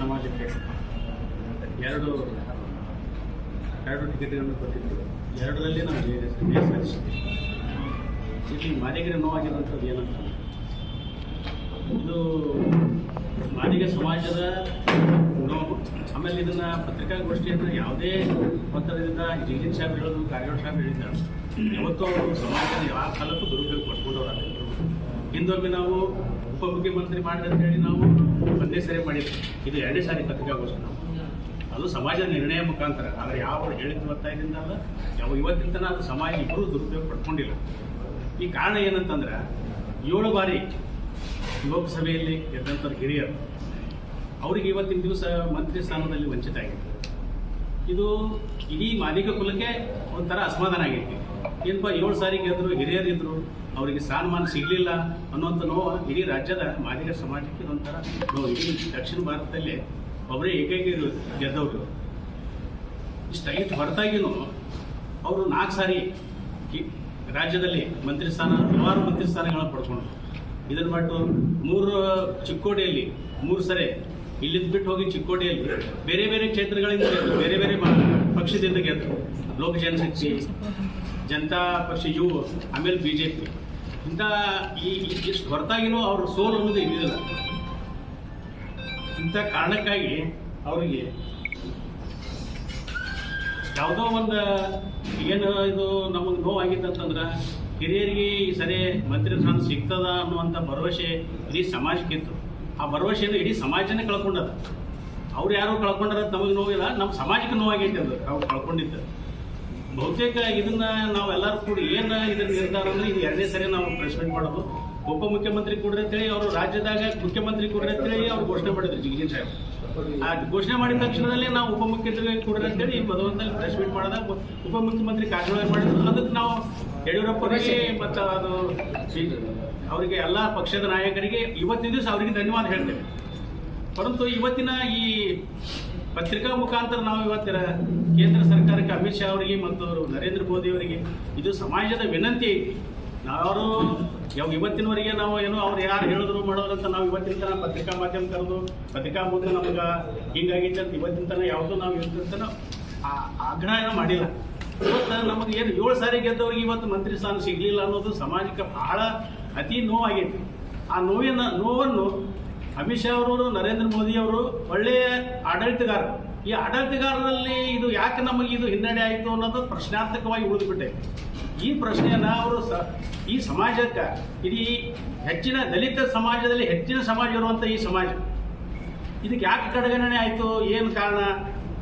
ಸಮಾಜಕ್ಕೆ ಎರಡು ಎರಡು ಟಿಕೆಟ್ಗಳನ್ನು ಕೊಟ್ಟಿದ್ದರು. ಎರಡರಲ್ಲಿ ನಾವು ಇಲ್ಲಿ ಮಾದಿಗರ ನೋವಾಗಿರುವಂಥದ್ದು ಏನಂತ ಇದು ಮಾದಿಗ ಸಮಾಜದ ನೋವು, ಆಮೇಲೆ ಇದನ್ನು ಪತ್ರಿಕಾಗೋಷ್ಠಿಯನ್ನು ಯಾವುದೇ ಒತ್ತಡದಿಂದ ಇಂಜಿನ್ ಸಾಹೇಬ್ ಹೇಳೋದು ಕಾರವಾರ ಸಾಹೇಬ್ ಹೇಳಿದ್ದಾರೆ. ಯಾವತ್ತೂ ಅವರು ಸಮಾಜದ ಯಾವ ಕಾಲಕ್ಕೂ ದುರುಪಯೋಗ ಪಡ್ಕೊಂಡವ್ರು ಹಿಂದೊಮ್ಮೆ ನಾವು ಉಪಮುಖ್ಯಮಂತ್ರಿ ಮಾಡಿದ್ರೆ ಅಂತ ಹೇಳಿ ನಾವು ಒಂದೇ ಸರಿ ಮಾಡಿದ್ರು ಇದು ಎರಡನೇ ಸಾರಿ ಪತ್ರಿಕಾಗೋಷ್ಠಿ ನಾವು. ಅದು ಸಮಾಜ ನಿರ್ಣಯ ಮುಖಾಂತರ. ಆದರೆ ಯಾವ ಹೇಳಿದ ಒತ್ತಾಯದಿಂದ ಅಲ್ಲ ಯಾವ ಇವತ್ತಿನ ತನಕ ಅದು ಸಮಾಜ ಇಬ್ಬರು ದುರುಪಯೋಗ ಪಡ್ಕೊಂಡಿಲ್ಲ. ಈ ಕಾರಣ ಏನಂತಂದ್ರೆ, ಏಳು ಬಾರಿ ಲೋಕಸಭೆಯಲ್ಲಿ ಗೆದ್ದಂಥವ್ರು ಹಿರಿಯರು, ಅವರಿಗೆ ಇವತ್ತಿನ ದಿವಸ ಮಂತ್ರಿ ಸ್ಥಾನದಲ್ಲಿ ವಂಚಿತ ಆಗಿತ್ತು ಇದು ಇಡೀ ಮಾಲೀಕ ಕುಲಕ್ಕೆ ಒಂಥರ ಅಸಮಾಧಾನ ಆಗೈತಿ ಏನಪ್ಪ, ಏಳು ಸಾರಿ ಗೆದ್ದರು ಹಿರಿಯರಿದ್ರು? ಅವರಿಗೆ ಸ್ಥಾನಮಾನ ಸಿಗಲಿಲ್ಲ ಅನ್ನುವಂಥ ನೋವು ಇಡೀ ರಾಜ್ಯದ ಮಾದಿಗ ಸಮಾಜಕ್ಕೆ ಒಂಥರ ನೋವು. ಇಡೀ ದಕ್ಷಿಣ ಭಾರತದಲ್ಲಿ ಒಬ್ಬರೇ ಏಕೈಕ ಗೆದ್ದವರು. ಇಷ್ಟಾಗಿತ್ತು ಇಷ್ಟು ಹೊರತಾಗಿನೂ ಅವರು ನಾಲ್ಕು ಸಾರಿ ರಾಜ್ಯದಲ್ಲಿ ಮಂತ್ರಿ ಸ್ಥಾನ, ಹಲವಾರು ಮಂತ್ರಿ ಸ್ಥಾನಗಳನ್ನು ಪಡ್ಕೊಂಡ್ರು. ಇದನ್ನು ಬಿಟ್ಟು ಮೂರು ಚಿಕ್ಕೋಡಿಯಲ್ಲಿ, ಮೂರು ಸರಿ ಇಲ್ಲಿಂದ ಬಿಟ್ಟು ಹೋಗಿ ಚಿಕ್ಕೋಡಿಯಲ್ಲಿ ಬೇರೆ ಬೇರೆ ಕ್ಷೇತ್ರಗಳಿಂದ ಗೆದ್ದರು ಬೇರೆ ಬೇರೆ ಪಕ್ಷದಿಂದ ಗೆದ್ದರು ಲೋಕ ಜನಶಕ್ತಿ, ಜನತಾ ಪಕ್ಷ ಇವು ಆಮೇಲೆ ಬಿ ಜೆ ಇಂಥ ಈ ಇಷ್ಟು ಹೊರತಾಗಿನೂ ಅವ್ರ ಸೋಲು ಅನ್ನೋದು ಇರಲಿಲ್ಲ ಇಂಥ ಕಾರಣಕ್ಕಾಗಿ ಅವರಿಗೆ ಯಾವುದೋ ಒಂದು ಏನು ಇದು ನಮಗೆ ನೋವಾಗಿತ್ತಂತಂದ್ರೆ ಹಿರಿಯರಿಗೆ ಸರಿ ಮಂತ್ರಿ ಸ್ಥಾನ ಸಿಗ್ತದ ಅನ್ನುವಂಥ ಭರವಸೆ ಇಡೀ ಸಮಾಜಕ್ಕಿತ್ತು. ಆ ಭರವಸೆಯನ್ನು ಇಡೀ ಸಮಾಜನೇ ಕಳ್ಕೊಂಡದ. ಅವ್ರು ಯಾರು ಕಳ್ಕೊಂಡಾರ ನಮಗೆ ನೋವಿಲ್ಲ ನಮ್ಮ ಸಮಾಜಕ್ಕೆ ನೋವಾಗೈತೆ ಅದು. ಅವ್ರು ಕಳ್ಕೊಂಡಿದ್ದು. ಬಹುತೇಕ ಇದನ್ನ ನಾವೆಲ್ಲರೂ ಕೂಡ ಏನು ಇದನ್ನ ನಿರ್ಧಾರ ಅಂದ್ರೆ ಇದು ಎರಡನೇ ಸರಿ ನಾವು ಪ್ರೆಸ್ ಮೀಟ್ ಮಾಡೋದು ಉಪಮುಖ್ಯಮಂತ್ರಿ ಕೊಡ್ರಿ ಅಂತೇಳಿ ಅವರು ರಾಜ್ಯದಾಗ ಮುಖ್ಯಮಂತ್ರಿ ಕೊಡ್ರಿ ಅಂತೇಳಿ ಅವ್ರು ಘೋಷಣೆ ಮಾಡಿದ್ರು ಜಿಗಿಜಿನ್ ಸಾಹೇಬ್. ಆ ಘೋಷಣೆ ಮಾಡಿದ ತಕ್ಷಣದಲ್ಲಿ ನಾವು ಉಪಮುಖ್ಯಮಂತ್ರಿ ಕೊಡ್ರಿ ಅಂತೇಳಿ ಮೊದಲೊಂದಲ್ಲಿ ಪ್ರೆಸ್ ಮೀಟ್ ಮಾಡಿದಾಗ ಉಪಮುಖ್ಯಮಂತ್ರಿ ಕಾರ್ಯಕ್ರಮ ಮಾಡಿದ್ರು. ಅದಕ್ಕೆ ನಾವು ಯಡಿಯೂರಪ್ಪರಿಗೆ ಮತ್ತು ಅದು ಅವರಿಗೆ ಎಲ್ಲ ಪಕ್ಷದ ನಾಯಕರಿಗೆ ಇವತ್ತಿನ ದಿವಸ ಅವರಿಗೆ ಧನ್ಯವಾದ ಹೇಳ್ತೇವೆ. ಪರಂತು ಇವತ್ತಿನ ಈ ಪತ್ರಿಕಾ ಮುಖಾಂತರ ನಾವು ಇವತ್ತಿನ ಕೇಂದ್ರ ಸರ್ಕಾರಕ್ಕೆ ಅಮಿತ್ ಶಾ ಅವರಿಗೆ ಮತ್ತು ನರೇಂದ್ರ ಮೋದಿ ಅವರಿಗೆ ಇದು ಸಮಾಜದ ವಿನಂತಿ. ಐತಿ ನಾವು ಯಾವ ಇವತ್ತಿನವರೆಗೆ ನಾವು ಏನೋ ಅವ್ರು ಯಾರು ಹೇಳಿದ್ರು ಮಾಡೋರು ಅಂತ ನಾವು ಇವತ್ತಿನ ತನ ಪತ್ರಿಕಾ ಮಾಧ್ಯಮ ಕರೆದು, ಪತ್ರಿಕಾ ಮೂಲಕ ನಮ್ಗೆ ಹಿಂಗಾಗಿತ್ತು ಅಂತ ಇವತ್ತಿನ ತನಕ ಯಾವುದೂ ನಾವು ಇವತ್ತಿನ ಆಗ್ರಹ ಮಾಡಿಲ್ಲ. ಇವತ್ತು ನಮಗೆ ಏನು ಏಳು ಸಾರಿ ಗೆದ್ದವ್ರಿಗೆ ಇವತ್ತು ಮಂತ್ರಿ ಸ್ಥಾನ ಸಿಗಲಿಲ್ಲ ಅನ್ನೋದು ಸಮಾಜಕ್ಕೆ ಬಹಳ ಅತಿ ನೋವಾಗೈತಿ. ಆ ನೋವಿನ, ನೋವನ್ನು ಅಮಿತ್ ಶಾ ಅವರು ನರೇಂದ್ರ ಮೋದಿ ಅವರು ಒಳ್ಳೆಯ ಆಡಳಿತಗಾರರು. ಈ ಆಡಳಿತಗಾರರಲ್ಲಿ ಇದು ಯಾಕೆ ನಮಗೆ ಇದು ಹಿನ್ನಡೆ ಆಯಿತು ಅನ್ನೋದು ಪ್ರಶ್ನಾರ್ಥಕವಾಗಿ ಉಳಿದುಬಿಟ್ಟೆ. ಈ ಪ್ರಶ್ನೆಯನ್ನು ಅವರು ಸ, ಈ ಸಮಾಜಕ್ಕೆ, ಇಡೀ ಹೆಚ್ಚಿನ ದಲಿತ ಸಮಾಜದಲ್ಲಿ ಹೆಚ್ಚಿನ ಸಮಾಜ ಇರುವಂಥ ಈ ಸಮಾಜ. ಇದಕ್ಕೆ ಯಾಕೆ ಕಡೆಗಣನೆ ಆಯಿತು? ಏನು ಕಾರಣ?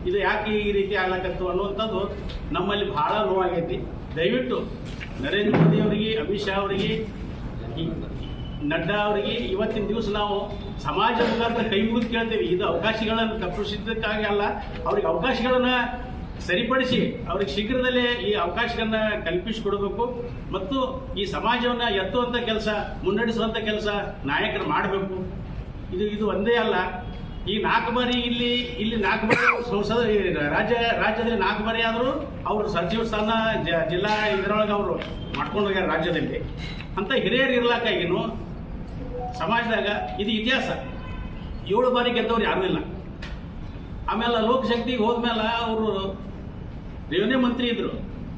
ಇದು ಯಾಕೆ ಈ ರೀತಿ ಆಗ್ಲಕತ್ತು ಅನ್ನುವಂಥದ್ದು ನಮ್ಮಲ್ಲಿ ಬಹಳ ನೋವಾಗೈತಿ. ದಯವಿಟ್ಟು ನರೇಂದ್ರ ಮೋದಿ ಅವರಿಗೆ, ಅಮಿತ್ ಶಾ ಅವರಿಗೆ ನಡ್ಡಾ ಅವರಿಗೆ ಇವತ್ತಿನ ದಿವಸ ನಾವು ಸಮಾಜ ಮುಖಾಂತರ ಕೈ ಮುಗಿದು ಕೇಳ್ತೇವೆ. ಇದು ಅವಕಾಶಗಳನ್ನು ತಪ್ಪಿಸಿದ್ದಕ್ಕಾಗಿ ಅಲ್ಲ, ಅವ್ರಿಗೆ ಅವಕಾಶಗಳನ್ನ ಸರಿಪಡಿಸಿ ಅವ್ರಿಗೆ ಶೀಘ್ರದಲ್ಲೇ ಈ ಅವಕಾಶಗಳನ್ನ ಕಲ್ಪಿಸಿಕೊಡಬೇಕು. ಮತ್ತು ಈ ಸಮಾಜವನ್ನ ಎತ್ತುವಂಥ ಕೆಲಸ ಮುನ್ನಡೆಸುವಂಥ ಕೆಲಸ ನಾಯಕರು ಮಾಡಬೇಕು. ಇದು ಇದು ಒಂದೇ ಅಲ್ಲ. ಈ ನಾಲ್ಕು ಬಾರಿ ಇಲ್ಲಿ ಇಲ್ಲಿ ನಾಲ್ಕು ಬಾರಿ ಸಂಸದ ರಾಜ್ಯ, ರಾಜ್ಯದಲ್ಲಿ ನಾಲ್ಕು ಬಾರಿ ಆದರೂ ಅವರು ಸಚಿವ ಸ್ಥಾನ ಜಿಲ್ಲಾ ಇದರೊಳಗೆ ಅವರು ಮಾಡ್ಕೊಂಡು ಹೋಗ್ಯಾರ ರಾಜ್ಯದಲ್ಲಿ. ಅಂತ ಹಿರಿಯರು ಇರ್ಲಾಕಾಗಿನು ಸಮಾಜದಾಗ ಇದು ಇತಿಹಾಸ. ಏಳು ಬಾರಿ ಗೆದ್ದವ್ರು ಯಾರು ಇಲ್ಲ. ಆಮೇಲೆ ಲೋಕಶಕ್ತಿಗೆ ಹೋದ್ಮೇಲೆ ಅವರು ರೆವೆನ್ಯೂ ಮಂತ್ರಿ ಇದ್ರು.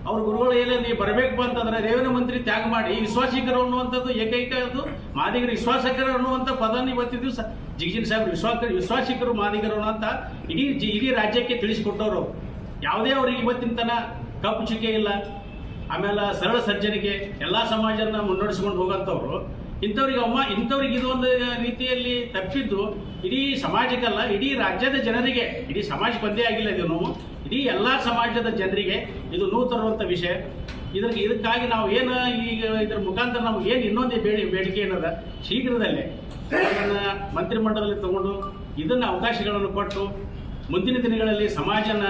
ಅವ್ರ ಗುರುಗಳು ಏನೇ ನೀವು ಬರಬೇಕು ಅಂತಂದ್ರೆ ರೆವೆನ್ಯೂ ಮಂತ್ರಿ ತ್ಯಾಗ ಮಾಡಿ ವಿಶ್ವಾಸಿಕರು ಅನ್ನುವಂಥದ್ದು ಏಕೈಕ ಅದು ಮಾದಿಗರು ವಿಶ್ವಾಸಕರು ಅನ್ನುವಂಥ ಪದನ ಇವತ್ತಿನ ದಿವಸ. ಜಿಗಜಿನ್ ಸಾಹೇಬ್ ವಿಶ್ವಾಸ ವಿಶ್ವಾಸಿಕರು, ಮಾದಿಗರು ಅಂತ ಇಡೀ ಇಡೀ ರಾಜ್ಯಕ್ಕೆ ತಿಳಿಸಿಕೊಟ್ಟವರು ಯಾವುದೇ ಅವ್ರಿಗೆ ಇವತ್ತಿನ ತನ ಕಪ್ಪು ಚುಕ್ಕೆ ಇಲ್ಲ. ಆಮೇಲೆ ಸರಳ ಸಜ್ಜನಿಕೆ ಎಲ್ಲ ಸಮಾಜನ ಮುನ್ನಡೆಸ್ಕೊಂಡು ಹೋಗಂಥವ್ರು ಇಂಥವ್ರಿಗೆ ಅಮ್ಮ, ಇಂಥವ್ರಿಗೆ ಇದೊಂದು ರೀತಿಯಲ್ಲಿ ತಪ್ಪಿದ್ದು ಇಡೀ ಸಮಾಜಕ್ಕಲ್ಲ, ಇಡೀ ರಾಜ್ಯದ ಜನರಿಗೆ, ಇಡೀ ಸಮಾಜಕ್ಕೆ ಒಂದೇ ಆಗಿಲ್ಲ ಇದು ನೋವು. ಇಡೀ ಎಲ್ಲ ಸಮಾಜದ ಜನರಿಗೆ ಇದು ನೋವು ತರುವಂಥ ವಿಷಯ. ಇದಕ್ಕೆ ಇದಕ್ಕಾಗಿ ನಾವು ಏನು ಈಗ ಇದ್ರ ಮುಖಾಂತರ ನಾವು ಏನು ಇನ್ನೊಂದೇ ಬೇಡಿ, ಬೇಡಿಕೆ ಏನದ? ಶೀಘ್ರದಲ್ಲೇ ಮಂತ್ರಿಮಂಡಲದಲ್ಲಿ ತಗೊಂಡು ಇದನ್ನು ಅವಕಾಶಗಳನ್ನು ಕೊಟ್ಟು ಮುಂದಿನ ದಿನಗಳಲ್ಲಿ ಸಮಾಜನ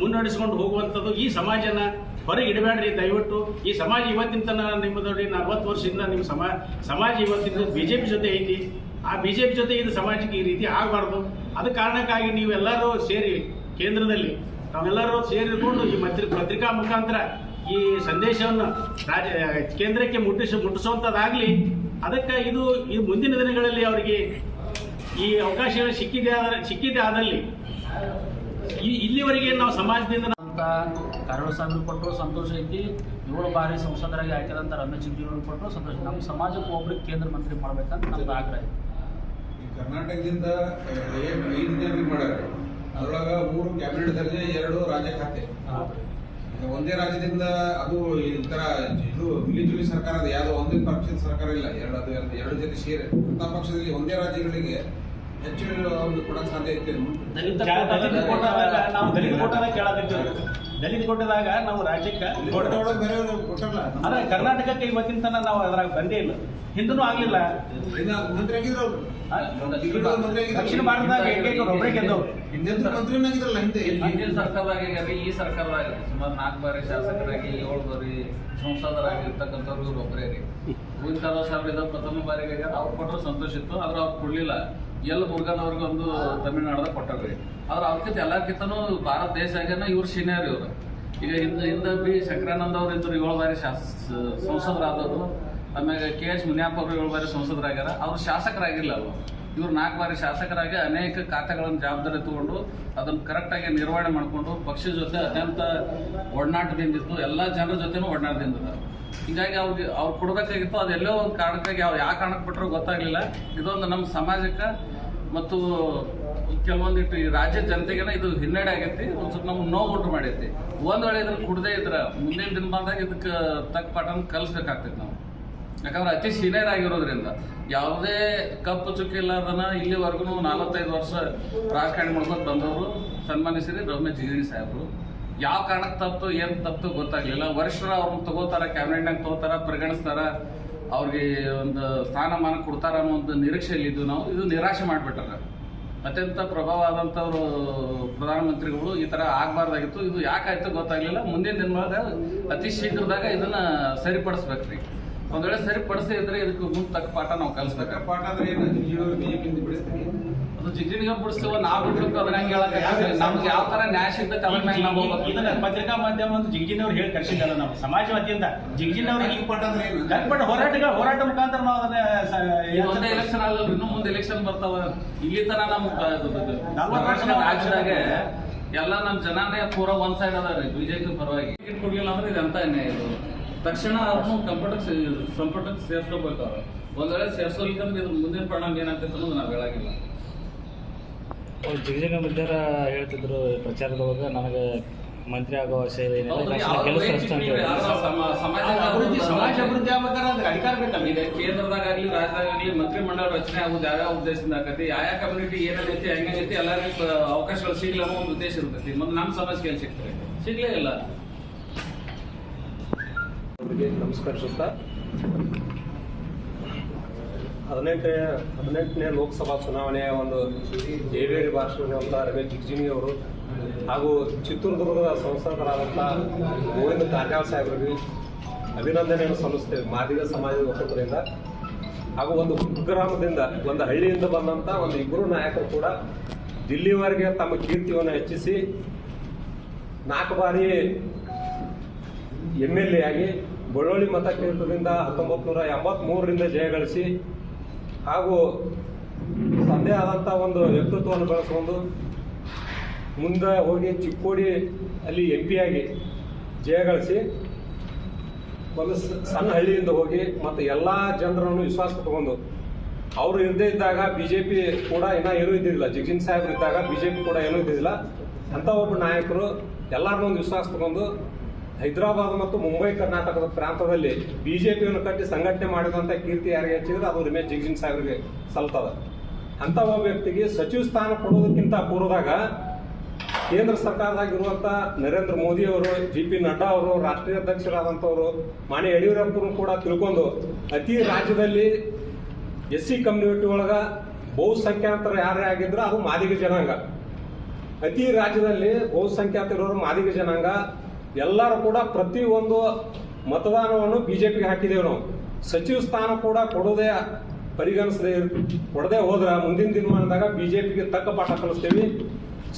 ಮುನ್ನಡೆಸ್ಕೊಂಡು ಹೋಗುವಂಥದ್ದು ಈ ಸಮಾಜನ ಹೊರಗೆ ಇಡಬೇಡ್ರಿ ದಯವಿಟ್ಟು. ಈ ಸಮಾಜ ಇವತ್ತಿನ ತನಕ ನೋಡಿ ನಲ್ವತ್ತು ವರ್ಷದಿಂದ ನಿಮ್ಮ ಸಮಾ, ಸಮಾಜ ಇವತ್ತಿನ ಬಿ ಜೆ ಪಿ ಜೊತೆ ಐತಿ. ಆ ಬಿ ಜೆ ಪಿ ಜೊತೆ ಇದು ಸಮಾಜಕ್ಕೆ ಈ ರೀತಿ ಆಗಬಾರ್ದು. ಅದ ಕಾರಣಕ್ಕಾಗಿ ನೀವೆಲ್ಲರೂ ಸೇರಿ ಕೇಂದ್ರದಲ್ಲಿ ನಾವೆಲ್ಲರೂ ಸೇರಿಕೊಂಡು ಈ ಮತ್ರಿ, ಪತ್ರಿಕಾ ಮುಖಾಂತರ ಈ ಸಂದೇಶವನ್ನು ರಾಜ, ಕೇಂದ್ರಕ್ಕೆ ಮುಟ್ಟಿಸ, ಮುಟ್ಟಿಸುವಂಥದ್ದಾಗಲಿ, ಅದಕ್ಕೆ ಇದು ಈ ಮುಂದಿನ ದಿನಗಳಲ್ಲಿ ಅವರಿಗೆ ಈ ಅವಕಾಶಗಳು ಸಿಕ್ಕಿದೆ ಆದರೆ, ಸಿಕ್ಕಿದೆ ಆದಲ್ಲಿ ಇಲ್ಲಿವರೆಗೆ ನಾವು ಸಮಾಜದಿಂದ ಅಂತ ಕರಡು ಸಾಹೇಬ್ರು ಕೊಟ್ಟರು ಸಂತೋಷ ಐತಿ. ಏಳು ಬಾರಿ ಸಂಸದರಾಗಿ ಆಯ್ಕೆದಂತ ರಮೇಶ್ ಜಿಗಜಿಯವ್ರು ಕೊಟ್ಟರು ಸಂತೋಷ. ನಮ್ಮ ಸಮಾಜಕ್ಕೆ ಒಬ್ಬರಿಗೆ ಕೇಂದ್ರ ಮಂತ್ರಿ ಮಾಡ್ಬೇಕಂತ ನಮ್ದು ಆಗ್ರಹ ಈ ಕರ್ನಾಟಕದಿಂದ ಏನು ಐದು ಜನರಿಗೆ ಮಾಡ್ಯಾರ ಅದ್ರೊಳಗ ಮೂರು ಕ್ಯಾಬಿನೆಟ್ ದರ್ಜೆ ಎರಡು ರಾಜ್ಯ ಖಾತೆ. ಈಗ ಒಂದೇ ರಾಜ್ಯದಿಂದ ಅದು ಈ ತರ ಇದು ಮಿಲಿಜುಲಿ ಸರ್ಕಾರ ಅದು ಯಾವುದೋ ಒಂದೇ ಪಕ್ಷದ ಸರ್ಕಾರ ಇಲ್ಲ. ಎರಡು ಅದು ಎರಡು ಎರಡು ಜೊತೆ ಸೇರಿ. ಅಂತ ಪಕ್ಷದಲ್ಲಿ ಒಂದೇ ರಾಜ್ಯಗಳಿಗೆ ಹೆಚ್ಚು ಅವ್ರಿಗೆ ಕೊಡಕ್ ಸಾಧ್ಯ ದಲಿತ ನಾವು ದಲಿತ ಕೋಟಾದಾಗ ಕೇಳಾಕತ್ತೀವಿ ದಲಿತ ಕೋಟದಾಗ ನಾವು ರಾಜ್ಯಕ್ಕೆ ಬೇರೆ ಬೇರೆಯವರು ಕೊಟ್ಟಲ್ಲ? ಅದೇ ಕರ್ನಾಟಕಕ್ಕೆ ಇವತ್ತಿನ ತನಕ ನಾವು ಅದ್ರಾಗ ಬಂದೇ ಇಲ್ಲ. ಹಿಂದೂ ಆಗ್ಲಿಲ್ಲ. ದಕ್ಷಿಣ ಭಾರತದಾಗ ಏಕೈಕ ಒಬ್ಬರೇ ಹಿಂದೆ. ಹಿಂದಿನ ಸರ್ಕಾರದಾಗ ಈ ಸರ್ಕಾರದಾಗ ಸುಮಾರು ನಾಲ್ಕು ಬಾರಿ ಶಾಸಕರಾಗಿ ಏಳು ಬಾರಿ ಸಂಸದರಾಗಿ ಇರ್ತಕ್ಕಂಥವ್ರು ಇವ್ರು ಒಬ್ಬರೇ ರೀ. ಹೂವಿನ ಸಾವಿರ ಇದ್ದ ಪ್ರಥಮ ಬಾರಿಗೆ ಅವ್ರು ಕೊಟ್ಟರು ಸಂತೋಷ ಇತ್ತು, ಆದ್ರೆ ಅವ್ರು ಕೊಡ್ಲಿಲ್ಲ. ಎಲ್ಲ ಮುರುಗನವ್ರಿಗೆ ಒಂದು ತಮಿಳ್ನಾಡದ ಕೊಟ್ಟಾರ್ರಿ ಆದ್ರೆ ಅವ್ರಕ್ಕಿಂತ ಎಲ್ಲಕ್ಕಿಂತನೂ ಭಾರತ ದೇಶ ಆಗ್ಯಾನ, ಇವ್ರು ಸೀನಿಯರ್ ಇವ್ರು. ಈಗ ಹಿಂದ ಹಿಂದ ಬಿ ಶಂಕರಾನಂದ ಅವ್ರು ಇದ್ರು, ಏಳು ಬಾರಿ ಶಾಸ, ಸಂಸದರಾದವರು. ಆಮೇಲೆ ಕೆ ಎಸ್ ಮುನಿಯಪ್ಪ ಅವರು ಏಳು ಬಾರಿ ಸಂಸದರಾಗ್ಯಾರ. ಅವ್ರು ಶಾಸಕರಾಗಿಲ್ಲ ಅವರು. ಇವ್ರು ನಾಲ್ಕು ಬಾರಿ ಶಾಸಕರಾಗಿ ಅನೇಕ ಖಾತೆಗಳನ್ನು ಜವಾಬ್ದಾರಿ ತಗೊಂಡು ಅದನ್ನು ಕರೆಕ್ಟಾಗಿ ನಿರ್ವಹಣೆ ಮಾಡಿಕೊಂಡು ಪಕ್ಷದ ಜೊತೆ ಅತ್ಯಂತ ಒಡನಾಟದಿಂದಿತ್ತು ಎಲ್ಲ ಜನರ ಜೊತೆನೂ ಒಡನಾಟದಿಂದ ಹೀಗಾಗಿ ಅವ್ರಿಗೆ ಅವ್ರು ಕೊಡಬೇಕಾಗಿತ್ತು ಅದೆಲ್ಲೋ ಒಂದು ಕಾರಣಕ್ಕಾಗಿ ಅವ್ರು ಯಾವ ಕಾರಣಕ್ಕೆ ಬಿಟ್ಟರು ಗೊತ್ತಾಗಲಿಲ್ಲ. ಇದೊಂದು ನಮ್ಮ ಸಮಾಜಕ್ಕೆ ಮತ್ತು ಕೆಲವೊಂದಿಟ್ಟು ಈ ರಾಜ್ಯ ಜನತೆಗೆನ ಇದು ಹಿನ್ನಡೆ ಆಗೈತಿ, ಒಂದು ಸ್ವಲ್ಪ ನಮ್ಗೆ ನೋವು ಉಂಟು ಮಾಡೈತಿ. ಒಂದು ವೇಳೆ ಇದನ್ನು ಕುಡ್ದೇ ಇದ್ರೆ ಮುಂದಿನ ದಿನಮಾನದಾಗ ಇದಕ್ಕೆ ತಕ್ಕ ಪಾಠನ ಕಲಿಸ್ಬೇಕಾಗ್ತೈತಿ ನಾವು. ಯಾಕಂದ್ರೆ ಅತಿ ಸೀನಿಯರ್ ಆಗಿರೋದ್ರಿಂದ ಯಾವುದೇ ಕಪ್ಪು ಚುಕ್ಕಿ ಇಲ್ಲದನ್ನ ಇಲ್ಲಿವರೆಗೂ ನಾಲ್ವತ್ತೈದು ವರ್ಷ ರಾಜಕಾರಣಿ ಮಾಡ್ಕೊಂಡು ಬಂದವರು ಸನ್ಮಾನಿಸಿರಿ ರಮೇಶ್ ಜಿಗಿರಿ ಸಾಹೇಬರು. ಯಾವ ಕಾರಣಕ್ಕೆ ತಪ್ಪು, ಏನು ತಪ್ಪು ಗೊತ್ತಾಗ್ಲಿಲ್ಲ. ವರ್ಷರ ಅವ್ರನ್ನ ತಗೋತಾರ, ಕ್ಯಾಬಿನೆಟ್ನಾಗ ತಗೋತಾರ, ಪರಿಗಣಿಸ್ತಾರ, ಅವ್ರಿಗೆ ಒಂದು ಸ್ಥಾನಮಾನ ಕೊಡ್ತಾರ ಅನ್ನೋ ಒಂದು ನಿರೀಕ್ಷೆಯಲ್ಲಿ ಇದ್ದು ನಾವು. ಇದು ನಿರಾಶೆ ಮಾಡಿಬಿಟ್ಟಾರ. ಅತ್ಯಂತ ಪ್ರಭಾವ ಆದಂಥವ್ರು ಪ್ರಧಾನಮಂತ್ರಿಗಳು ಈ ತರ ಆಗಬಾರ್ದಾಗಿತ್ತು. ಇದು ಯಾಕಾಯ್ತು ಗೊತ್ತಾಗ್ಲಿಲ್ಲ. ಮುಂದಿನ ದಿನದಾಗ ಅತಿ ಶೀಘ್ರದಾಗ ಇದನ್ನ ಸರಿಪಡಿಸ್ಬೇಕ್ರಿ. ಒಂದ್ ವೇಳೆ ಸರಿಪಡಿಸದೇ ಇದ್ರೆ ಇದಕ್ಕೆ ಮುಂದೆ ತಕ್ಕ ಪಾಠ ನಾವು ಕಲಿಸ್ಬೇಕು. ಪಾಠ ಅಂದ್ರೆ ಏನು? ಬಿಜೆಪಿಯಿಂದ ಬಿಡಿಸ್ತೀವಿ. ಅದು ಜಿಗ್ಜಿಣಿಗೆ ಬಿಡಿಸ್ತೀವ ನಾವು ಬಿಡ್ಬೇಕು ಅದ್ರ ಹಂಗೆ ಹೇಳಕ್ ನಮ್ಗೆ ಯಾವ ತರ ನ್ಯಾಯ ಇದ್ದ ಅದ್ರ ಮೇಲೆ ನಾವು ಹೋಗ್ಬೇಕು. ಇದನ್ನ ಪತ್ರಿಕಾ ಮಾಧ್ಯಮ ಅಂತ ಜಿಂಜಿನವ್ರು ಅವ್ರು ಹೇಳಿ ಕರ್ಸಿದ್ದಲ್ಲ ನಾವು. ಸಮಾಜ ಜಿಂಜಿನವ್ರಿಗೆ ಜಿಗ್ಜಿನ್ ಅವ್ರಿಗೆ ಪಾಠ ಅಂದ್ರೆ ಏನು? ಕಟ್ಪಟ್ಟ ಹೋರಾಟಗಳ ಹೋರಾಟ ಮುಖಾಂತರ ನಾವು ಅದನ್ನ ಒಂದೇ ಎಲೆಕ್ಷನ್ ಆಗಲ್ಲ ಇನ್ನೂ ಮುಂದೆ ಎಲೆಕ್ಷನ್ ಬರ್ತಾವ. ಇಲ್ಲಿ ತನ ನಮ್ಮ ರಾಜ್ಯದಾಗ ವರ್ಷ ರಾಜ್ಯದಾಗೆ ಎಲ್ಲ ನಮ್ಮ ಜನಾನೇ ಪೂರ ಒಂದ್ ಸೈಡ್ ಅದಾರ ರೀ ಬಿಜೆಪಿ ಪರವಾಗಿ. ಟಿಕೆಟ್ ಕೊಡ್ಲಿಲ್ಲ ಅಂದ್ರೆ ಇದು ಎಂತ ಅನ್ಯಾಯ ಇದು? ತಕ್ಷಣ ಅದನ್ನು ಕಂಪ್ಯೂಟರ್ ಕಂಪ್ಯೂಟರ್ ಸೇರ್ಸ್ಕೋಬೇಕು ಅವ್ರು ಒಂದ್ ವೇಳೆ ಸೇರ್ಸೋಲಿಕ್ಕಂದ್ರೆ ಇದ್ರ ಮುಂದಿನ ಪರಿಣಾಮ ಏನಾಗ್ತೈತೆ ಅನ್ನೋದು ನಾವು ಹೇಳಾಗಿಲ್ಲ. ಅವ್ರು ಜಿಗಜಿಗ ಮುದ್ದಾರ ಹೇಳ್ತಿದ್ರು ಪ್ರಚಾರದೊಳಗೆ ನನಗೆ ಮಂತ್ರಿ ಆಗೋ ಆಸೆ ಏನಿಲ್ಲ ತಕ್ಷಣ ಕೆಲಸ ಅಷ್ಟೇ ಅಂತ ಹೇಳಿ. ಯಾರೋ ಅಭಿವೃದ್ಧಿ ಸಮಾಜ ಅಭಿವೃದ್ಧಿ ಆಗ್ಬೇಕಾದ್ರೆ ಅದಕ್ಕೆ ಅಧಿಕಾರ ಬೇಕಲ್ಲ ಈಗ? ಕೇಂದ್ರದಾಗಲಿ ರಾಜ್ಯದಾಗಲಿ ಮಂತ್ರಿಮಂಡಲ ರಚನೆ ಆಗುದು ಯಾವ್ಯಾವ ಉದ್ದೇಶದಿಂದ ಆಕತಿ ಯಾವ ಕಮ್ಯುನಿಟಿ ಏನಾಗೈತಿ ಹೆಂಗೈತಿ ಎಲ್ಲರಿಗೂ ಅವಕಾಶಗಳು ಸಿಗ್ಲಿ ಅನ್ನೋ ಒಂದು ಉದ್ದೇಶ ಇರ್ತೈತಿ. ಮತ್ತೆ ನಮ್ಮ ಸಮಾಜ ಎಲ್ಲಿ ಸಿಗ್ತಾರೆ ಸಿಗ್ಲೇ ಇಲ್ಲ. ಅವರಿಗೆ ನಮಸ್ಕರಿಸುತ್ತಾ. ಹದಿನೆಂಟನೇ ಹದಿನೆಂಟನೇ ಲೋಕಸಭಾ ಚುನಾವಣೆಯ ಒಂದು ಜೇವೇರಿ ಭಾಷಣವಂಥ ರಮೇಶ್ ಜಿಗ್ಜಿಣಿ ಅವರು ಹಾಗೂ ಚಿತ್ರದುರ್ಗದ ಸಂಸದರಾದಂಥ ಗೋವಿಂದ ಕಾರಜಾಳ ಸಾಹೇಬರಿಗೆ ಅಭಿನಂದನೆಯನ್ನು ಸಲ್ಲಿಸ್ತೇವೆ ಮಾದಿಗ ಸಮಾಜದ ಒಕ್ಕೂಟದಿಂದ ಹಾಗೂ ಒಂದು ಕುಗ್ರಾಮದಿಂದ, ಒಂದು ಹಳ್ಳಿಯಿಂದ ಬಂದಂಥ ಒಂದು ಇಬ್ಬರು ನಾಯಕರು ಕೂಡ ದಿಲ್ಲಿವರೆಗೆ ತಮ್ಮ ಕೀರ್ತಿಯನ್ನು ಹೆಚ್ಚಿಸಿ ನಾಲ್ಕು ಬಾರಿ ಎಂ ಎಲ್ ಎ ಆಗಿ ಬಳ್ಳೊಳ್ಳಿ ಮತಕ್ಷೇತ್ರದಿಂದ ಹತ್ತೊಂಬತ್ತು ನೂರ ಎಂಬತ್ಮೂರರಿಂದ ಜಯಗಳಿಸಿ ಹಾಗೂ ತನ್ನದೇ ಆದಂಥ ಒಂದು ವ್ಯಕ್ತಿತ್ವವನ್ನು ಬೆಳೆಸ್ಕೊಂಡು ಮುಂದೆ ಹೋಗಿ ಚಿಕ್ಕೋಡಿ ಅಲ್ಲಿ ಎಂ ಪಿ ಆಗಿ ಜಯಗಳಿಸಿ ಒಂದು ಸಣ್ಣ ಹಳ್ಳಿಯಿಂದ ಹೋಗಿ ಮತ್ತು ಎಲ್ಲ ಜನರನ್ನು ವಿಶ್ವಾಸ ತಗೊಂಡು ಅವರು ಇರದೇ ಇದ್ದಾಗ ಬಿ ಜೆ ಪಿ ಕೂಡ ಇನ್ನೂ ಏನೂ ಇದ್ದಿದ್ದಿಲ್ಲ. ಜಗಜಿನ್ ಸಾಹೇಬ್ರು ಇದ್ದಾಗ ಬಿ ಜೆ ಪಿ ಕೂಡ ಏನೂ ಇದ್ದಿದ್ದಿಲ್ಲ. ಅಂಥ ಒಬ್ಬ ನಾಯಕರು ಎಲ್ಲರನ್ನೂ ಒಂದು ವಿಶ್ವಾಸ ತಗೊಂಡು ಹೈದರಾಬಾದ್ ಮತ್ತು ಮುಂಬೈ ಕರ್ನಾಟಕದ ಪ್ರಾಂತದಲ್ಲಿ ಬಿಜೆಪಿಯನ್ನು ಕಟ್ಟಿ ಸಂಘಟನೆ ಮಾಡಿದಂಥ ಕೀರ್ತಿ ಯಾರಿಗೆ ಹೆಚ್ಚಿದ್ರೆ ಅದು ರಮೇಶ್ ಜಿಗ್ಜಿನ್ ಸಾಹೇಬ್ರಿಗೆ ಸಲ್ತದ. ಅಂತ ಒಬ್ಬ ವ್ಯಕ್ತಿಗೆ ಸಚಿವ ಸ್ಥಾನ ಕೊಡೋದಕ್ಕಿಂತ ಪೂರ್ವದಾಗ ಕೇಂದ್ರ ಸರ್ಕಾರದಾಗಿರುವಂಥ ನರೇಂದ್ರ ಮೋದಿ ಅವರು ಜಿ ಪಿ ನಡ್ಡಾ ಅವರು, ರಾಷ್ಟ್ರೀಯ ಅಧ್ಯಕ್ಷರಾದಂಥವರು, ಮಾನ್ಯ ಯಡಿಯೂರಪ್ಪರು ಕೂಡ ತಿಳ್ಕೊಂಡು ಅತಿ ರಾಜ್ಯದಲ್ಲಿ ಎಸ್ ಸಿ ಕಮ್ಯುನಿಟಿ ಒಳಗ ಬಹುಸಂಖ್ಯಾತರ ಯಾರೇ ಆಗಿದ್ರು ಅದು ಮಾದಿಗ ಜನಾಂಗ. ಅತಿ ರಾಜ್ಯದಲ್ಲಿ ಬಹುಸಂಖ್ಯಾತರು ಮಾದಿಗ ಜನಾಂಗ. ಎಲ್ಲರೂ ಕೂಡ ಪ್ರತಿ ಒಂದು ಮತದಾನವನ್ನು ಬಿಜೆಪಿಗೆ ಹಾಕಿದ್ದೇವೆ ನಾವು. ಸಚಿವ ಸ್ಥಾನ ಕೂಡ ಕೊಡೋದೇ ಪರಿಗಣಿಸದೆ ಕೊಡದೆ ಹೋದ್ರೆ ಮುಂದಿನ ದಿನಮಾನದಾಗ ಬಿಜೆಪಿಗೆ ತಕ್ಕ ಪಾಠ ಕಲಿಸ್ತೇವೆ.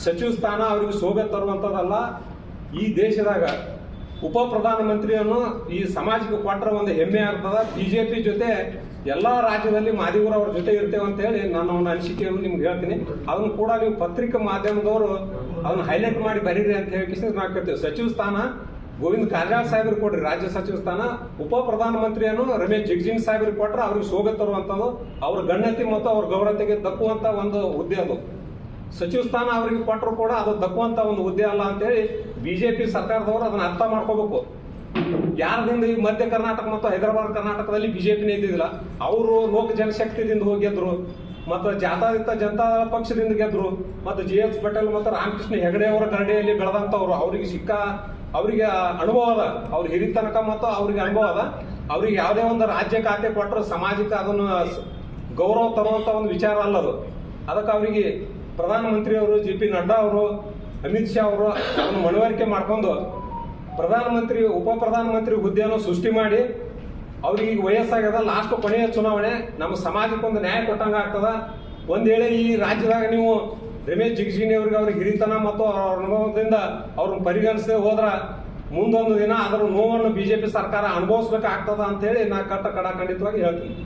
ಸಚಿವ ಸ್ಥಾನ ಅವರಿಗೆ ಶೋಭೆ ತರುವಂಥದ್ದಲ್ಲ, ಈ ದೇಶದಾಗ ಉಪ ಪ್ರಧಾನಮಂತ್ರಿಯನ್ನು ಈ ಸಮಾಜಕ್ಕೆ ಕೊಟ್ಟರೆ ಒಂದು ಹೆಮ್ಮೆ ಆಗ್ತದ. ಬಿಜೆಪಿ ಜೊತೆ ಎಲ್ಲಾ ರಾಜ್ಯದಲ್ಲಿ ಮಾದಿಗರು ಅವ್ರ ಜೊತೆ ಇರ್ತೇವೆ ಅಂತ ಹೇಳಿ ನಾನು ಒಂದು ಅನಿಸಿಕೆಯನ್ನು ನಿಮ್ಗೆ ಹೇಳ್ತೀನಿ. ಅದನ್ನು ಕೂಡ ನೀವು ಪತ್ರಿಕಾ ಮಾಧ್ಯಮದವರು ಅದನ್ನ ಹೈಲೈಟ್ ಮಾಡಿ ಬರೀರಿ ಅಂತ ಹೇಳಿ ನಾವು ಕೇಳ್ತೇವೆ ಸಚಿವ ಸ್ಥಾನ, ಗೋವಿಂದ ಕಾರಜಾಳ ಸಾಹೇಬ್ರು ಕೊಡ್ರಿ ರಾಜ್ಯ ಸಚಿವ ಸ್ಥಾನ, ಉಪ ಪ್ರಧಾನಮಂತ್ರಿಯನ್ನು ರಮೇಶ್ ಜಗಜಿಂಗ್ ಸಾಹೇಬ್ರಿಗೆ ಕೊಟ್ರೆ, ಅವ್ರಿಗೆ ಶೋಭೆ ತರುವಂಥದ್ದು, ಅವ್ರ ಗಣ್ಯತೆ ಮತ್ತು ಅವ್ರ ಗೌರವತೆಗೆ ದಕ್ಕುವಂಥ ಒಂದು ಹುದ್ದೆ ಅದು. ಸಚಿವ ಸ್ಥಾನ ಅವರಿಗೆ ಕೊಟ್ಟರು ಕೂಡ ಅದು ದಕ್ಕುವಂಥ ಒಂದು ಹುದ್ದೆ ಅಲ್ಲ ಅಂತೇಳಿ ಬಿಜೆಪಿ ಸರ್ಕಾರದವರು ಅದನ್ನ ಅರ್ಥ ಮಾಡ್ಕೋಬೇಕು. ಯಾರದಿಂದ ಈ ಮಧ್ಯ ಕರ್ನಾಟಕ ಮತ್ತು ಹೈದರಾಬಾದ್ ಕರ್ನಾಟಕದಲ್ಲಿ ಬಿಜೆಪಿನೇ ಇದ್ದಿದ್ದಿಲ್ಲ ಅವರು ಲೋಕ ಜನಶಕ್ತಿದಿಂದ ಹೋಗಿ ಗೆದ್ರು ಮತ್ತು ಜಾತಾದಿತ್ತ ಜನತಾ ಪಕ್ಷದಿಂದ ಗೆದ್ರು. ಮತ್ತು ಜಿ ಎಸ್ ಪಟೇಲ್ ಮತ್ತು ರಾಮಕೃಷ್ಣ ಹೆಗಡೆ ಅವರ ಗರಡಿಯಲ್ಲಿ ಬೆಳೆದಂಥವ್ರು. ಅವರಿಗೆ ಸಿಕ್ಕ, ಅವರಿಗೆ ಅನುಭವ ಅದ. ಅವ್ರ ಹಿರಿತನಕ ಮತ್ತು ಅವ್ರಿಗೆ ಅನುಭವ ಅದ. ಅವ್ರಿಗೆ ಯಾವುದೇ ಒಂದು ರಾಜ್ಯ ಖಾತೆ ಕೊಟ್ಟರು ಸಮಾಜಕ್ಕೆ ಅದನ್ನು ಗೌರವ ತರುವಂತ ಒಂದು ವಿಚಾರ ಅಲ್ಲ ಅದು. ಅದಕ್ಕೆ ಅವರಿಗೆ ಪ್ರಧಾನಮಂತ್ರಿ ಅವರು ಜೆ ಪಿ ನಡ್ಡಾ ಅವರು, ಅಮಿತ್ ಶಾ ಅವರು ಅದನ್ನು ಮನವರಿಕೆ ಮಾಡ್ಕೊಂಡು ಪ್ರಧಾನಮಂತ್ರಿ, ಉಪ ಪ್ರಧಾನಮಂತ್ರಿ ಹುದ್ದೆಯನ್ನು ಸೃಷ್ಟಿ ಮಾಡಿ ಅವ್ರಿಗೆ ಈಗ ವಯಸ್ಸಾಗದ ಲಾಸ್ಟ್ ಕೊನೆಯ ಚುನಾವಣೆ, ನಮ್ಮ ಸಮಾಜಕ್ಕೊಂದು ನ್ಯಾಯ ಕೊಟ್ಟಂಗ ಆಗ್ತದ. ಒಂದ್ ವೇಳೆ ಈ ರಾಜ್ಯದಾಗ ನೀವು ರಮೇಶ್ ಜಿಗಜಿಣಿ ಅವ್ರಿಗೆ ಅವ್ರ ಹಿರಿತನ ಮತ್ತು ಅವ್ರ ಅನುಭವದಿಂದ ಅವ್ರನ್ನ ಪರಿಗಣಿಸದೆ ಹೋದ್ರ ಮುಂದೊಂದು ದಿನ ಅದರ ನೋವನ್ನು ಬಿಜೆಪಿ ಸರ್ಕಾರ ಅನುಭವಿಸ್ಬೇಕಾಗ್ತದ ಅಂತ ಹೇಳಿ ನಾ ಕಟ್ಟ ಕಡಾಖಂಡಿತವಾಗಿ ಹೇಳ್ತೀನಿ.